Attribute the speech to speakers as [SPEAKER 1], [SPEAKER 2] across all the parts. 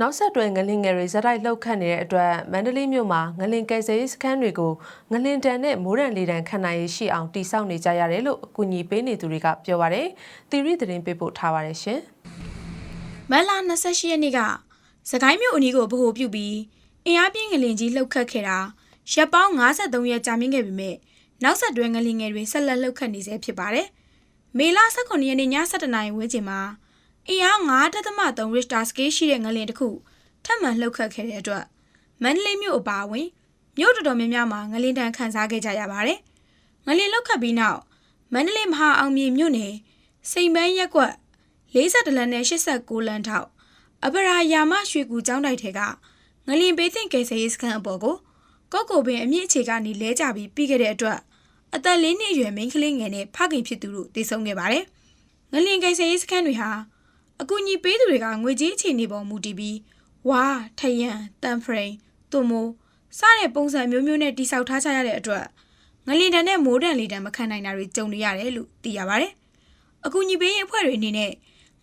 [SPEAKER 1] နောက်ဆက်တွဲငလင်ငယ်တွေဇက်တိုက်လှုပ်ခတ်နေတဲ့အတွက်မန္တလေးမြို့မှာငလင်ကယ်ဆယ်ရေးစခန်းတွေကိုငလင်တန်နဲ့မိုးရံလေတံခံနိုင်ရေးရှိအောင်တိစောက်နေကြရတယ်လို့အကူအညီပေးနေသူတွေကပြောပါတယ်။တီရီသတင်းပေးပို့ထားပါတယ်ရှင်။
[SPEAKER 2] မတ်လ28ရက်နေ့ကစကိုင်းမြို့အနီးကိုဗဟိုပြုပြီးအင်အားပြင်းငလင်ကြီးလှုပ်ခတ်ခဲ့တာရက်ပေါင်း53ရက်ကြာမြင့်ခဲ့ပေမဲ့နောက်ဆက်တွဲငလင်ငယ်တွေဆက်လက်လှုပ်ခတ်နေဆဲဖြစ်ပါတယ်။မေလ18ရက်နေ့ည7:00နာရီဝန်းကျင်မှာ အင်အား9.3 Richter scale ရှိတဲ့ငလင်တစ်ခုထပ်မံလှုပ်ခတ်ခဲ့တဲ့အတွက်မန္တလေးမြို့အပါအဝင်မြို့တော်တော်များများမှာငလင်တန်ခန်းစားခဲ့ကြရပါတယ်။ငလင်လှုပ်ခတ်ပြီးနောက်မန္တလေးမဟာအောင်မြေမြို့နယ်စိန်ပန်းရက်ကွက်42လမ်းနဲ့89လမ်းထောက်အပရာယာမရွှေကူကျောင်းတိုက်ထဲကငလင်ပေးသင့်ကယ်ဆယ်ရေးစခန်းအပေါ်ကိုကော့ကိုပင်အမြင့်အခြေကနေလဲကျပြီးပြီးခဲ့တဲ့အတွက်အသက်လေးနှစ်အရွယ်မိန်းကလေးငယ်နဲ့ဖခင်ဖြစ်သူတို့တည်ဆုံခဲ့ပါတယ်။ငလင်ကယ်ဆယ်ရေးစခန်းတွေဟာ အကူအညီပေးသူတွေကငွေကြေးအခြေအနေပေါ်မူတည်ပြီးဝါထယံတန်ဖရိန်သွမိုးစတဲ့ပုံစံမျိုးမျိုးနဲ့တိစောက်ထားကြရတဲ့အတွက်ငလင်တန်နဲ့မိုးတန်လီတန်မခံနိုင်တာတွေကြုံနေရတယ်လို့သိရပါတယ်။အကူအညီပေးရေးအဖွဲ့တွေအနေနဲ့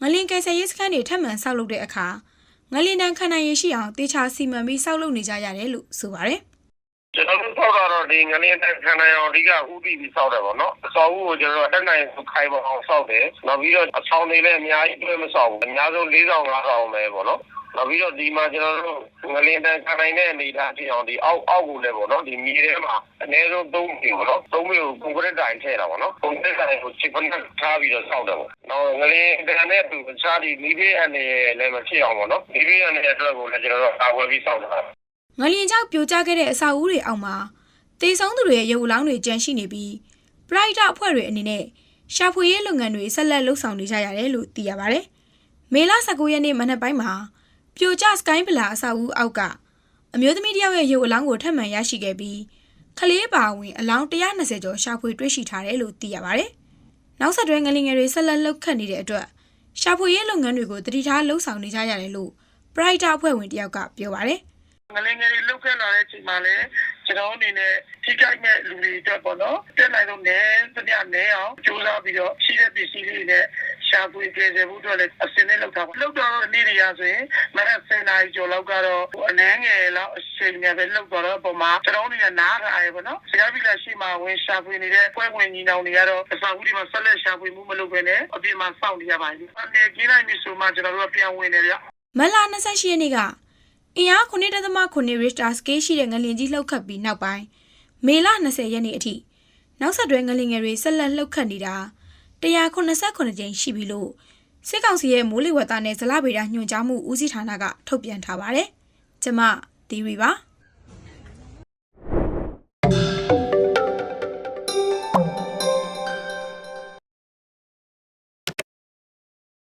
[SPEAKER 2] ငလင်ကယ်ဆယ်ရေးစခန်းတွေထပ်မံဆောက်လုပ်တဲ့အခါငလင်တန်ခံနိုင်ရရှိအောင်တေချာစီမံပြီးဆောက်လုပ်နေကြရတယ်လို့ဆိုပါတယ်။
[SPEAKER 3] ကျွန်တော်တို့ဆောက်တာတော့ဒီငလင်းတဲ့ခံနိုင်အောင်အဓိကဥတည်ပြီးဆောက်တယ်ပေါ့နော်အဆောက်အဦကိုကျွန်တော်တို့အတက်နိုင်ဆုံးခိုင်ပါအောင်ဆောက်တယ်နောက်ပြီးတော့အဆောင်တွေလည်းအများကြီးတွဲမဆောက်ဘူးအများဆုံး၄ဆောင်၅ဆောင်ပဲပေါ့နော်နောက်ပြီးတော့ဒီမှာကျွန်တော်တို့ငလင်းတန်ခံနိုင်တဲ့အနေအထားဖြစ်အောင်ဒီအောက်အောက်ကိုလည်းပေါ့နော်ဒီမြေထဲမှာအနည်းဆုံး၃မြေပေါ့နော်၃မြေကိုကွန်ကရစ်တိုင်ထည့်တာပေါ့နော်ကွန်ကရစ်တိုင်ကိုချစ်ပနက်ထားပြီးတော့ဆောက်တယ်ပေါ့နောက်ငလင်းတန်တဲ့သူတခြားဒီမိဘေးအနေနဲ့လည်းမဖြစ်အောင်ပေါ့နော်မိဘေးအနေအတွက်ကိုလည်းကျွန်တော်တို့ကာဝယ်ပြီးဆောက်တာ
[SPEAKER 2] ငလျင်ကြောင့်ပြိုကျခဲ့တဲ့အဆောက်အဦတွေအောက်မှာတေဆုံးသူတွေရဲ့ရုပ်အလောင်းတွေကျန်ရှိနေပြီးပရိုက်တာအဖွဲ့တွေအနေနဲ့ရှာဖွေရေးလုပ်ငန်းတွေဆက်လက်လှုပ်ဆောင်နေကြရတယ်လို့သိရပါတယ်။မေလ19ရက်နေ့မနက်ပိုင်းမှာပြိုကျစကိုင်းဗလာအဆောက်အဦအောက်ကအမျိုးသမီးတစ်ယောက်ရဲ့ရုပ်အလောင်းကိုထပ်မံရရှိခဲ့ပြီးခလေးပါဝင်အလောင်း120ကျော်ရှာဖွေတွေ့ရှိထားတယ်လို့သိရပါတယ်။နောက်ဆက်တွဲငလျင်ငယ်တွေဆက်လက်လှုပ်ခတ်နေတဲ့အတွက်ရှာဖွေရေးလုပ်ငန်းတွေကိုတတိထားလှုပ်ဆောင်နေကြရတယ်လို့ပရိုက်တာအဖွဲ့ဝင်တစ်ယောက်ကပြောပါတယ်။
[SPEAKER 3] ငလင်းငယ်တွေလုတ်ခဲ့လာတဲ့အချိန်မှာလည်းကျွန်တော်အနေနဲ့ထိခိုက်မဲ့လူတွေအတွက်ပေါ့နော်တက်နိုင်တော့နဲသမျှနဲအောင်ကြိုးစားပြီးတော့ရှိတဲ့ပစ္စည်းလေးတွေနဲ့ရှာဖွေကြယ်မှုအတွက်လည်းအစင်းနဲ့လောက်တာပါလောက်တော့နေ့တွေရဆိုရင်မနက်7နာရီကျော်လောက်ကတော့အနည်းငယ်လောက်အချိန်ငယ်ပဲလောက်တော့တော့ပုံမှာကျွန်တော်အနေနဲ့နားခါရပေါ့နော်ဆရာကြီးကရှိမှဝင်ရှာဖွေနေတဲ့ပွဲဝင်ညီနောင်တွေကတော့အစာဦးဒီမှာဆက်လက်ရှာဖွေမှုမလုပ်ဘဲနဲ့အပြင်မှာစောင့်နေရပါဘူးအနေကျင်းနိုင်ပြီဆိုမှကျွန်တော်တို့ကပြန်ဝင်နေကြ
[SPEAKER 2] မလ28ရက်နေ့က အင်အား9.9 Richter scale ရှိတဲ့ငလျင်ကြီးလှုပ်ခတ်ပြီးနောက်ပိုင်းမေလ20ရက်နေ့အထိနောက်ဆက်တွဲငလျင်ငယ်တွေဆက်လက်လှုပ်ခတ်နေတာ189ကြိမ်ရှိပြီလို့စစ်ကောင်စီရဲ့မိုးလေဝသနဲ့ဇလဗေဒညွှန်ကြားမှုဦးစီးဌာနကထုတ်ပြန်ထားပါတယ်။ကျမသီရီပါ။